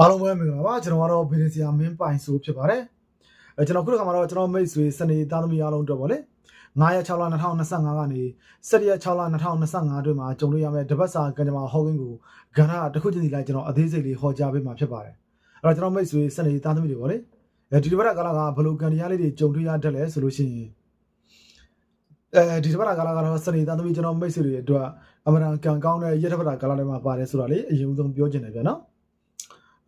အားလုံးပဲမင်္ဂလာပါကျွန်တော်ကတော့ဗီဒီဆီယာမင်းပိုင်ဆိုဖြစ်ပါတယ်အဲကျွန်တော်ခုတစ်ခါမှာတော့ကျွန်တော်မိတ်ဆွေစနေသားသမီးအားလုံးအတွက်ပေါ့လေ9ရက်6လ2025ကနေ7ရက်6လ2025အတွင်းမှာကြုံတွေ့ရမယ့်တပတ်စာကံကြမ္မာဟောကင်းကိုကဏ္ဍတစ်ခုချင်းစီလိုက်ကျွန်တော်အသေးစိတ်လေးဟောကြားပေးမှာဖြစ်ပါတယ်အဲ့တော့ကျွန်တော်မိတ်ဆွေစနေသားသမီးတွေပေါ့လေအဲဒီတစ်ပတ်ကာလကဘယ်လိုကံတရားလေးတွေကြုံတွေ့ရတတ်လဲဆိုလို့ရှိရင်အဲဒီတစ်ပတ်ကာလကတော့စနေသားသမီးကျွန်တော်မိတ်ဆွေတွေအတွက်အမှန်တန်ကံကောင်းတဲ့ရက်တစ်ပတ်ကာလတွေမှာပါတယ်ဆိုတာလေအရင်ဆုံးပြောချင်တယ်ဗျာနော်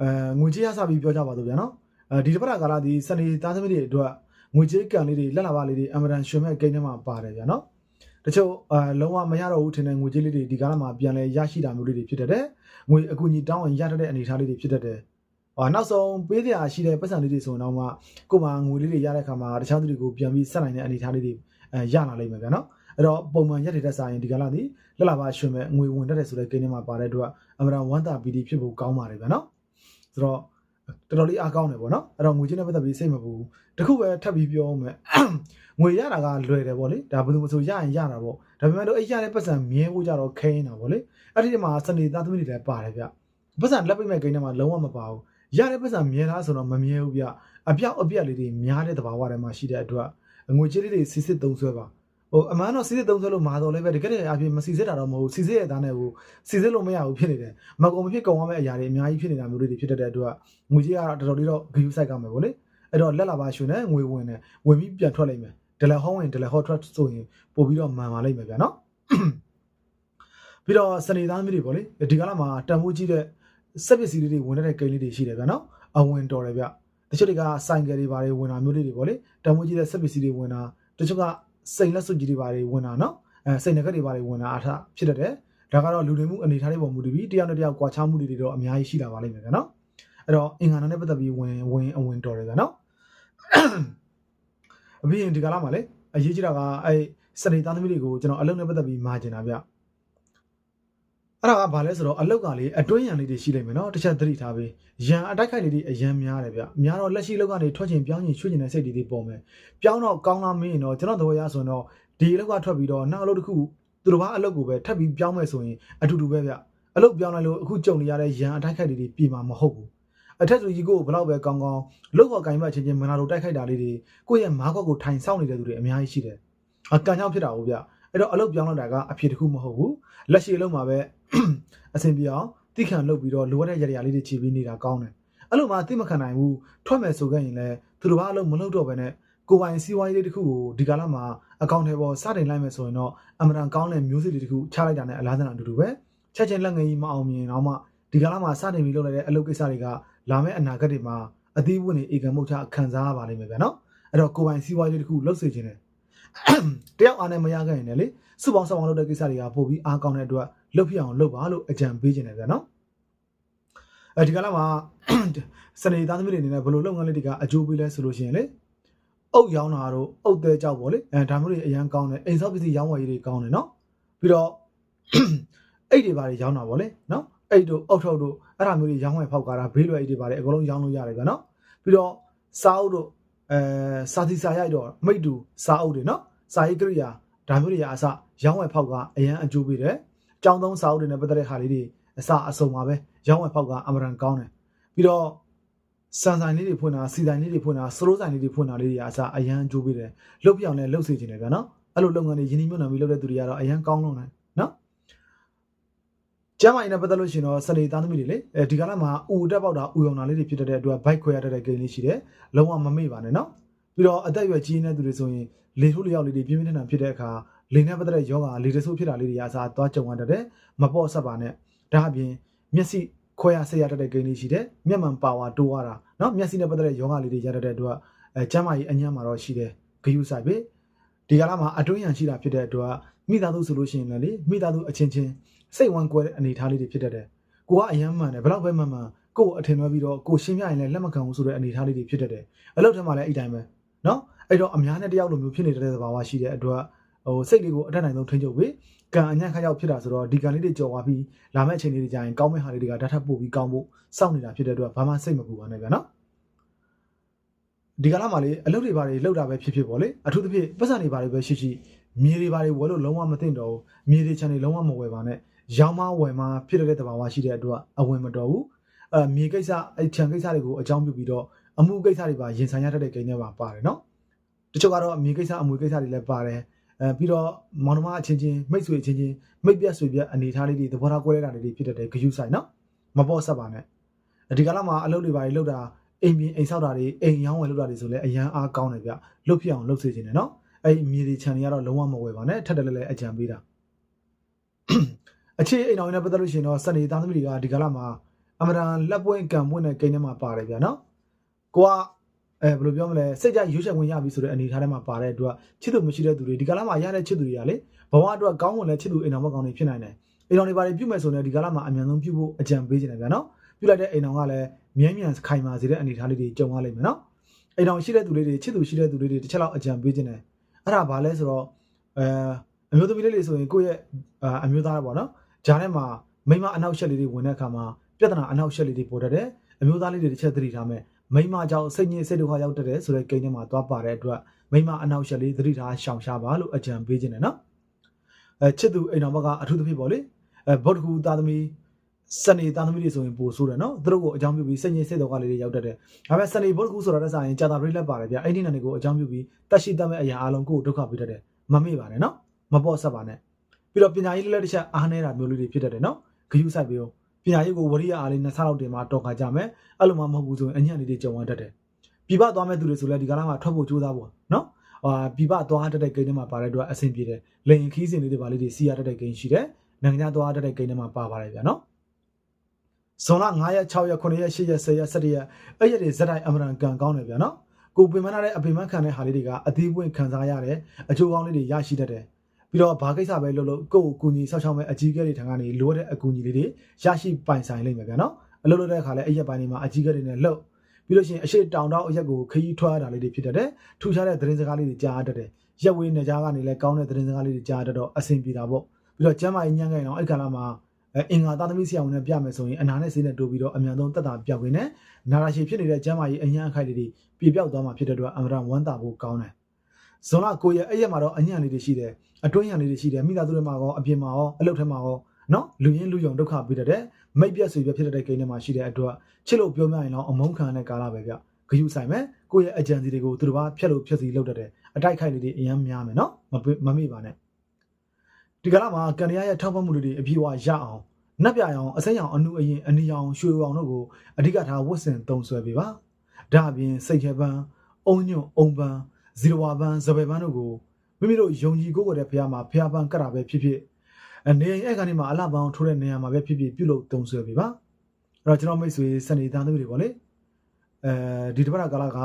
အဲငွေကြေးရစပြီးပြောကြပါတော့ဗျာနော်အဲဒီတစ်ပတ်ကာလဒီစနေသားသမီးတွေအတွက်ငွေကြေးကံလေးတွေလက်လာပါလေးတွေအမရန်ရွှေမဲ့ကိန်းထဲမှာပါတယ်ဗျာနော်တချို့အဲလုံးဝမရတော့ဘူးထင်တဲ့ငွေကြေးလေးတွေဒီကာလမှာပြန်လဲရရှိတာမျိုးလေးတွေဖြစ်တတ်တယ်ငွေအကူအညီတောင်းရင်ရတတ်တဲ့အနေအထားလေးတွေဖြစ်တတ်တယ်အာနောက်ဆုံးပေးစရာရှိတဲ့ပတ်စံလေးတွေဆိုရင်တော့မှကို့မှာငွေလေးတွေရတဲ့အခါမှာတခြားသူတွေကိုပြန်ပြီးဆက်နိုင်တဲ့အနေအထားလေးတွေအဲရလာလိမ့်မယ်ဗျာနော်အဲ့တော့ပုံမှန်ရက်တွေတက်စားရင်ဒီကာလဒီလက်လာပါရွှေမဲ့ငွေဝင်တတ်တယ်ဆိုတဲ့ကိန်းထဲမှာပါတဲ့အတွက်အမရန်ဝမ်းသာပီတိဖြစ်ဖို့ကောင်းပါတယ်ဗျာနော် ဆိုတော့တော်တော်လေးအားကောင်းတယ်ပေါ့နော်အဲ့တော့ငွေချင်းနဲ့ပတ်သက်ပြီးစိတ်မပူဘူးတခုပဲထပ်ပြီးပြောမယ်ငွေရတာကလွယ်တယ်ပေါ့လေဒါဘယ်သူမှဆိုရရင်ရတာပေါ့ဒါပေမဲ့လို့အဲ့ရတဲ့ပတ်စံမြဲဖို့ကြတော့ခဲနေတာပေါ့လေအဲ့ဒီမှာစနေသားသမီးတွေလည်းပါတယ်ဗျပတ်စံလက်ပိတ်မဲ့ဂိမ်းထဲမှာလုံးဝမပါဘူးရတဲ့ပတ်စံမြဲလားဆိုတော့မမြဲဘူးဗျအပြောက်အပြက်လေးတွေများတဲ့သဘာဝတွေမှာရှိတဲ့အတွက်ငွေချင်းလေးတွေစစ်စစ်သုံးဆွဲပါ ဟိုအမှန်တော့စီစစ်သုံးဆွဲလို့မာတော့လည်းပဲတကယ်တည်းအပြင်မစီစစ်တာတော့မဟုတ်စီစစ်ရတဲ့သားနဲ့ဟိုစီစစ်လို့မရဘူးဖြစ်နေတယ်မကုံမဖြစ်ကုံရမယ့်အရာတွေအများကြီးဖြစ်နေတာမျိုးတွေဖြစ်တတ်တဲ့အတွက်ငွေကြီးကတော့တော်တော်လေးတော့ဂယူဆိုင်ကမယ်ဗောလေအဲ့တော့လက်လာပါရွှေနဲ့ငွေဝင်နဲ့ဝင်ပြီးပြန်ထွက်လိုက်မယ်ဒလဟောင်းဝင်ဒလဟောထွက်ဆိုရင်ပို့ပြီးတော့မှန်ပါလိမ့်မယ်ဗျာနော်ပြီးတော့စနေသားမျိုးတွေဗောလေဒီကလာမှာတန်ဖိုးကြီးတဲ့စက်ပစ္စည်းလေးတွေဝင်တဲ့ကိန်းလေးတွေရှိတယ်ဗျာနော်အဝင်တော်တယ်ဗျတချို့တွေကဆိုင်ကယ်တွေဘာတွေဝင်တာမျိုးလေးတွေဗောလေတန်ဖိုးကြီးတဲ့စက်ပစ္စည်းတွေဝင်တာတချို့က စိန်လက်စွပ်ကြီးတွေဘာတွေဝင်တာနော်အဲစိန်ငကက်တွေဘာတွေဝင်တာအားထဖြစ်တတ်တယ်ဒါကတော့လူတွေမှုအနေထားတွေပေါ်မူတည်ပြီးတယောက်နဲ့တယောက်ကွာခြားမှုတွေတော့အများကြီးရှိလာပါလိမ့်မယ်ဗျာနော်အဲ့တော့အင်္ဂါနာနဲ့ပတ်သက်ပြီးဝင်ဝင်အဝင်တော်တယ်ဗျာနော်အပြင်ဒီကလာမှာလေအရေးကြီးတာကအဲ့စနေသားသမီးတွေကိုကျွန်တော်အလုပ်နဲ့ပတ်သက်ပြီးမာကျင်တာဗျ အဲ့ဒါကဘာလဲဆိုတော့အလုပ်ကလေအတွင်းရန်လေးတွေရှိလိမ့်မယ်နော်တစ်ချက်သတိထားပေးရန်အတိုက်ခိုက်လေးတွေအရန်များတယ်ဗျများတော့လက်ရှိလုပ်ကနေထွက်ချင်ပြောင်းချင်ရွှေ့ချင်တဲ့စိတ်တွေတွေပေါ်မယ်ပြောင်းတော့ကောင်းလားမင်းတော့ကျွန်တော်သဘောရဆိုရင်တော့ဒီအလုပ်ကထွက်ပြီးတော့နောက်အလုပ်တစ်ခုသူတို့ဘာအလုပ်ကိုပဲထပ်ပြီးပြောင်းမယ်ဆိုရင်အတူတူပဲဗျအလုပ်ပြောင်းလိုက်လို့အခုကြုံနေရတဲ့ရန်အတိုက်ခိုက်လေးတွေပြည်မှာမဟုတ်ဘူးအထက်သူကြီးကိုဘလောက်ပဲကောင်းကောင်းလောက်ခေါ်ကင်မချင်းချင်းမနာလိုတိုက်ခိုက်တာလေးတွေကိုယ့်ရဲ့မားခွက်ကိုထိုင်ဆောင်နေတဲ့သူတွေအများကြီးရှိတယ်။အကန်ကြောင့်ဖြစ်တာဟုတ်ဗျ။အဲ့တော့အလုပ်ပြောင်းလာတာကအဖြစ်တစ်ခုမဟုတ်ဘူး။လက်ရှိအလုပ်မှာပဲ အဆင်ပြေအောင်တိခံလုပ်ပြီးတော့လိုအပ်တဲ့ရရလေးတွေခြေပြီးနေတာကောင်းတယ်။အဲ့လိုမှတိမခံနိုင်ဘူးထွက်မယ်ဆိုခဲ့ရင်လည်းသူတို့ဘာအလုပ်မလုပ်တော့ဘဲနဲ့ကိုပိုင်စီးပွားရေးလေးတစ်ခုကိုဒီကာလမှာအကောင့်ထဲပေါ်စတင်လိုက်မယ်ဆိုရင်တော့အမှန်တန်ကောင်းတဲ့မျိုးစေ့တွေတစ်ခုချလိုက်တာနဲ့အလားတူအတူတူပဲချက်ချင်းလက်ငယ်ကြီးမအောင်မြင်တော့မှဒီကာလမှာစတင်ပြီးလုပ်လိုက်တဲ့အလုပ်ကိစ္စတွေကလာမယ့်အနာဂတ်တွေမှာအသီးဝင်နေဧကမုတ်ချခံစားရပါလိမ့်မယ်ဗျာနော်အဲ့တော့ကိုယ်ပိုင်စီးပွားရေးတစ်ခုလှုပ်စေခြင်းတယ်တယောက်အားနဲ့မရခဲ့ရင်လည်းစုပေါင်းဆောင်အောင်လုပ်တဲ့ကိစ္စတွေကပို့ပြီးအားကောင်းတဲ့အတွက် လှုပ်ဖြစ်အောင်လုပ်ပါလို့အကြံပေးခြင်းတယ်ဗျာနော်အဲဒီကလာမှာစနေသားသမီးတွေအနေနဲ့ဘယ်လိုလုပ်ငန်းလေးတွေကအကျိုးပေးလဲဆိုလို့ရှိရင်လေအုတ်ရောင်းတာတို့အုတ်သေးကြောက်ပေါ့လေအဲဒါမျိုးတွေအရန်ကောင်းတယ်အိမ်ဆောက်ပစ္စည်းရောင်းဝယ်ရေးတွေကောင်းတယ်နော်ပြီးတော့အိတ်တွေပါတွေရောင်းတာပေါ့လေနော်အိတ်တို့အုတ်ထုတ်တို့အဲ့ဒါမျိုးတွေရောင်းဝယ်ဖောက်ကားတာဘေးလွယ်အိတ်တွေပါတယ်အကုန်လုံးရောင်းလို့ရတယ်ဗျာနော်ပြီးတော့စားအုပ်တို့အဲစာသီစာရိုက်တော့မိတ်တူစားအုပ်တွေနော်စာရေးကိရိယာဒါမျိုးတွေကအစရောင်းဝယ်ဖောက်ကအရန်အကျိုးပေးတယ် ကြောင်းသုံးစာအုပ်တွေနဲ့ပတ်သက်တဲ့ဟာလေးတွေအစအစုံပါပဲရောင်းဝယ်ဖောက်ကအမရန်ကောင်းတယ်ပြီးတော့စံဆိုင်လေးတွေဖွင့်တာစီဆိုင်လေးတွေဖွင့်တာစရိုးဆိုင်လေးတွေဖွင့်တာလေးတွေကအစအရန်အကျိုးပေးတယ်လုတ်ပြောင်နဲ့လုတ်စေခြင်းတယ်ဗျာနော်အဲ့လိုလုပ်ငန်းတွေယင်းနှိမ့်မြုံနှံပြီးလုပ်တဲ့သူတွေကတော့အရန်ကောင်းလုံးတယ်နော်ကျမ်းမာရေးနဲ့ပတ်သက်လို့ရှိရင်တော့စနေသားသမီးတွေလေအဲဒီကလာမှာဥတက်ပေါက်တာဥယုံတာလေးတွေဖြစ်တဲ့အတွက်ဘိုက်ခွဲရတဲ့ဂိမ်းလေးရှိတယ်လုံးဝမမေ့ပါနဲ့နော်ပြီးတော့အသက်အရွယ်ကြီးနေတဲ့သူတွေဆိုရင်လေထိုးလျောက်လေးတွေပြင်းပြင်းထန်ထန်ဖြစ်တဲ့အခါ လေနဲ့ပတ်သက်တဲ့ယောဂလေတဆိုးဖြစ်တာလေးတွေအစားသွားကြုံရတတ်တယ်မပေါ့ဆက်ပါနဲ့ဒါအပြင်မျက်စိခွဲရဆက်ရတတ်တဲ့ဂိမ်းလေးရှိတယ်မျက်မှန်ပါဝါတိုးရတာနော်မျက်စိနဲ့ပတ်သက်တဲ့ယောဂလေးတွေရတတ်တဲ့အတွက်အဲကျမ်းမာရေးအညံ့မှာတော့ရှိတယ်ဂယုဆိုင်ပဲဒီကလာမှာအတွင်းရန်ရှိတာဖြစ်တဲ့အတွက်မိသားစုဆိုလို့ရှိရင်လည်းလေမိသားစုအချင်းချင်းစိတ်ဝမ်းကွဲတဲ့အနေအထားလေးတွေဖြစ်တတ်တယ်။ကိုကအယမ်းမှန်တယ်ဘယ်တော့ပဲမှန်မှန်ကိုကိုအထင်လွဲပြီးတော့ကိုရှင်းပြရင်လည်းလက်မခံဘူးဆိုတဲ့အနေအထားလေးတွေဖြစ်တတ်တယ်။အလုပ်ထဲမှာလည်းအဲ့တိုင်းပဲ။နော်။အဲ့တော့အများနဲ့တယောက်လိုမျိုးဖြစ်နေတဲ့သဘာဝရှိတဲ့အတွက် ဟိုစိတ်လေးကိုအတတ်နိုင်ဆုံးထိန်းချုပ်ပြီးကံအညံ့ခါရောက်ဖြစ်တာဆိုတော့ဒီကံလေးတွေကြော်သွားပြီးလာမယ့်အချိန်လေးတွေကြာရင်ကောင်းမဲ့ဟာလေးတွေကဓာတ်ထပ်ပို့ပြီးကောင်းဖို့စောင့်နေတာဖြစ်တဲ့အတွက်ဘာမှစိတ်မပူပါနဲ့ဗျာနော်။ဒီကလာမှာလေအလုပ်တွေဘာတွေလုပ်တာပဲဖြစ်ဖြစ်ပေါ့လေအထူးသဖြင့်ပတ်စံတွေဘာတွေပဲရှိရှိမြေတွေဘာတွေဝယ်လို့လုံးဝမသိတော့ဘူးမြေတွေချန်တွေလုံးဝမဝယ်ပါနဲ့ရောင်းမဝယ်မဖြစ်တဲ့တဘာဝရှိတဲ့အတွက်အဝင်မတော်ဘူးအဲမြေကိစ္စအဲ့ခြံကိစ္စတွေကိုအကြောင်းပြုပြီးတော့အမှုကိစ္စတွေပါရင်ဆိုင်ရတတ်တဲ့ဂိမ်းတွေပါပါတယ်နော်တချို့ကတော့မြေကိစ္စအမှုကိစ္စတွေလည်းပါတယ် အဲပြီးတော့မောင်နှမအချင်းချင်းမိတ်ဆွေအချင်းချင်းမိတ်ပြတ်ဆွေပြတ်အနေထားလေးတွေသဘောထားကွဲရတာလေးတွေဖြစ်တတ်တဲ့ဂယုဆိုင်နော်မပေါ်ဆက်ပါနဲ့ဒီကလာမှာအလုပ်တွေပါတွေလုပ်တာအိမ်ပြင်အိမ်ဆောက်တာတွေအိမ်ရောင်းဝယ်လုပ်တာတွေဆိုလဲအရန်အားကောင်းတယ်ဗျလုပ်ဖြစ်အောင်လုပ်စေချင်တယ်နော်အဲ့မြေတွေခြံတွေကတော့လုံးဝမဝယ်ပါနဲ့ထက်တယ်လည်းလည်းအကြံပေးတာအခြေအိမ်တော်နဲ့ပတ်သက်လို့ရှိရင်တော့စနေသားသမီးတွေကဒီကလာမှာအမရန်လက်ပွင့်ကံပွင့်တဲ့ကိန်းထဲမှာပါတယ်ဗျာနော်ကိုက အဲဘယ်လိုပြောမလဲစိတ်ကြရွှေ့ချက်ဝင်ရပြီဆိုတဲ့အနေအထားထဲမှာပါတဲ့အတွက်ချစ်သူမရှိတဲ့သူတွေဒီကလာမှာရတဲ့ချစ်သူတွေကလေဘဝအတွက်ကောင်းဝင်လဲချစ်သူအိမ်တော်မကောင်းတွေဖြစ်နိုင်တယ်အိမ်တော်တွေဘာတွေပြုမဲ့ဆိုရင်ဒီကလာမှာအမြန်ဆုံးပြုဖို့အကြံပေးချင်တယ်ဗျာနော်ပြုလိုက်တဲ့အိမ်တော်ကလည်းမြဲမြံခိုင်မာစေတဲ့အနေအထားလေးတွေကြုံရလိမ့်မယ်နော်အိမ်တော်ရှိတဲ့သူလေးတွေချစ်သူရှိတဲ့သူလေးတွေတစ်ချက်လောက်အကြံပေးချင်တယ်အဲ့ဒါဘာလဲဆိုတော့အဲအမျိုးသမီးလေးတွေဆိုရင်ကိုယ့်ရဲ့အာအမျိုးသားပေါ့နော်ဂျားထဲမှာမိမအနောက်ရှက်လေးတွေဝင်တဲ့အခါမှာပြဿနာအနောက်ရှက်လေးတွေပေါ်တတ်တယ်အမျိုးသားလေးတွေတစ်ချက်သတိထားမယ် မိမကြောင့်စိတ်ညစ်စိတ်ဒုက္ခရောက်တတ်တယ်ဆိုတဲ့ကိန်းထဲမှာသွားပါတဲ့အတွက်မိမအနောက်ရှက်လေးသတိထားရှောင်ရှားပါလို့အကြံပေးခြင်းတယ်နော်အဲချစ်သူအိမ်တော်ဘက်ကအထူးသဖြင့်ပေါ့လေအဲဗုဒ္ဓကူသားသမီးစနေသားသမီးတွေဆိုရင်ပိုဆိုးတယ်နော်သူတို့ကိုအကြောင်းပြုပြီးစိတ်ညစ်စိတ်ဒုက္ခလေးတွေရောက်တတ်တယ်ဒါပေမဲ့စနေဗုဒ္ဓကူဆိုတာတက်ဆိုင်ကြာတာပြိလက်ပါတယ်ဗျအဲ့ဒီနာနေကိုအကြောင်းပြုပြီးတက်ရှိတတ်မဲ့အရာအလုံးကိုဒုက္ခပေးတတ်တယ်မမေ့ပါနဲ့နော်မပေါ့ဆက်ပါနဲ့ပြီးတော့ပညာရေးလေးလည်းတစ်ချက်အားနေတာမျိုးလေးတွေဖြစ်တတ်တယ်နော်ဂယုစိုက်ပြီးတော့ ပညာရေးကိုဝရိယအားလေးနှစ်ဆလောက်တင်မှတော်ခါကြမယ်အဲ့လိုမှမဟုတ်ဘူးဆိုရင်အညံ့လေးတွေကြုံရတတ်တယ်ပြပသွားမဲ့သူတွေဆိုလည်းဒီကလာမှာထွက်ဖို့ကြိုးစားဖို့နော်ဟာပြပသွားတတ်တဲ့ဂိမ်းထဲမှာပါတဲ့အတွက်အဆင်ပြေတယ်လိန်ခီးစင်လေးတွေပါလေးတွေစီရတတ်တဲ့ဂိမ်းရှိတယ်နိုင်ငံခြားသွားတတ်တဲ့ဂိမ်းထဲမှာပါပါတယ်ဗျာနော်ဇွန်လ9ရက်6ရက်9ရက်10ရက်10ရက်17ရက်အဲ့ရက်တွေဇက်တိုင်းအမရန်ကန်ကောင်းတယ်ဗျာနော်ကိုပင်မနာတဲ့အပင်မခံတဲ့ဟာလေးတွေကအသေးပွင့်ခံစားရတယ်အကျိုးကောင်းလေးတွေရရှိတတ်တယ် ပြီးတော့ဘာကိစ္စပဲလုပ်လို့ကိုယ့်ကိုကူညီဆောက်ရှောက်မဲ့အကြီးအကဲတွေထံကနေလိုအပ်တဲ့အကူအညီလေးတွေရရှိပိုင်ဆိုင်လိမ့်မယ်ဗျာနော်အလုပ်လုပ်တဲ့အခါလဲအဲ့ရက်ပိုင်းတွေမှာအကြီးအကဲတွေနဲ့လှုပ်ပြီးလို့ရှိရင်အရှိတောင်တောင်အရက်ကိုခရီးထွက်ရတာလေးတွေဖြစ်တတ်တယ်ထူခြားတဲ့သတင်းစကားလေးတွေကြားတတ်တယ်ရက်ဝေးနေကြကနေလဲကောင်းတဲ့သတင်းစကားလေးတွေကြားတတ်တော့အဆင်ပြေတာပေါ့ပြီးတော့ကျမ်းမာရေးညံ့ခိုင်အောင်အဲ့ကာလမှာအဲအင်္ဂါသားသမီးဆရာဝန်နဲ့ပြမယ်ဆိုရင်အနာနဲ့ဆေးနဲ့တိုးပြီးတော့အမြန်ဆုံးတက်တာပြောက်ရင်းနဲ့နာရာရှည်ဖြစ်နေတဲ့ကျမ်းမာရေးအញ្ញံ့အခိုက်လေးတွေပြေပြောက်သွားမှာဖြစ်တဲ့အတွက်အမရန်ဝမ်းသာဖို့ကောင်းတယ် ဇွန်လ9ရက်အဲ့ရက်မှာတော့အညံ့လေးတွေရှိတယ်အတွင်းရံလေးတွေရှိတယ်မိသားစုတွေမှာရောအပြင်မှာရောအလုပ်ထဲမှာရောနော်လူရင်းလူယုံဒုက္ခပေးတတ်တယ်မိတ်ပြက်ဆွေပြက်ဖြစ်တဲ့ကိန်းထဲမှာရှိတဲ့အတွက်ချစ်လို့ပြောပြရင်တော့အမုန်းခံတဲ့ကာလပဲဗျဂယုဆိုင်မယ်ကိုယ့်ရဲ့အကြံစီတွေကိုသူတို့ဘာဖြတ်လို့ဖြတ်စီလုပ်တတ်တယ်အတိုက်ခိုက်လေးတွေအများများမယ်နော်မပေးမမေ့ပါနဲ့ဒီကလာမှာကန်ရရဲ့ထောက်ပံ့မှုတွေအပြည့်အဝရအောင်နက်ပြအောင်အစိမ်းအောင်အနုအရင်အနီအောင်ရွှေအောင်တို့ကိုအဓိကထားဝတ်ဆင်သုံးဆွဲပေးပါဒါအပြင်စိတ်ခဲပန်းအုံညွန့်အုံပန်း ဇီရဝါပန်းဇပယ်ပန်းတို့ကို မိမိတို့ယုံကြည်ကိုးကွယ်တဲ့ဘုရားမှာဘုရားပန်းကတ်တာပဲဖြစ်ဖြစ်အနေအဲ့ကနေမှာအလှပန်းထိုးတဲ့နေရာမှာပဲဖြစ်ဖြစ်ပြုလုပ်တုံးဆွဲပြီပါအဲ့တော့ကျွန်တော်မိတ်ဆွေစနေသားသမီးတွေပေါ့လေအဲဒီတစ်ပတ်ကာလက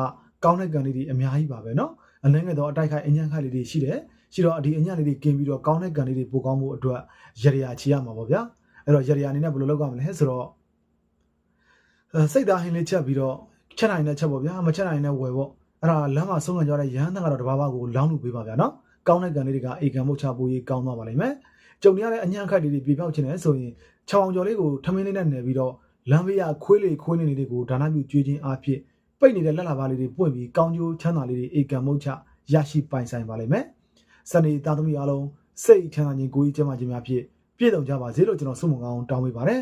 ကောင်းတဲ့ကံလေးတွေအများကြီးပါပဲเนาะအနှဲငယ်တော့အတိုက်ခိုက်အညံ့ခိုက်လေးတွေရှိတယ်ရှိတော့ဒီအညံ့လေးတွေကင်းပြီးတော့ကောင်းတဲ့ကံလေးတွေပိုကောင်းဖို့အတွက်ရရချီရမှာပေါ့ဗျာအဲ့တော့ရရအနေနဲ့ဘယ်လိုလုပ်ရမလဲဆိုတော့အဲစိတ်သားဟင်းလေးချက်ပြီးတော့ချက်နိုင်တဲ့ချက်ပေါ့ဗျာမချက်နိုင်တဲ့ဝယ်ပေါ့ အဲ့ဒါလမ်းမှာဆုံးခံကြတဲ့ရဟန်းတန်ကတော့တဘာဘာကိုလောင်းလို့ပေးပါဗျာနော်ကောင်းတဲ့ကံလေးတွေကအေကံမုတ်ချပိုးရေးကောင်းသွားပါလိမ့်မယ်ကြုံရတဲ့အညံ့ခိုက်လေးတွေပြေပြောက်ခြင်းနဲ့ဆိုရင်ချောင်အောင်ကျော်လေးကိုထမင်းလေးနဲ့နယ်ပြီးတော့လမ်းဘေးကခွေးလေးခွေးလေးလေးကိုဒါနပြုကျွေးခြင်းအဖြစ်ပိတ်နေတဲ့လက်လာပါလေးတွေပွင့်ပြီးကောင်းကျိုးချမ်းသာလေးတွေအေကံမုတ်ချရရှိပိုင်ဆိုင်ပါလိမ့်မယ်စနေသားသမီးအားလုံးစိတ်ချမ်းသာခြင်းကိုယ်ကြီးကျန်းမာခြင်းများဖြင့်ပြည့်စုံကြပါစေလို့ကျွန်တော်ဆုမွန်ကောင်းတောင်းပေးပါတယ်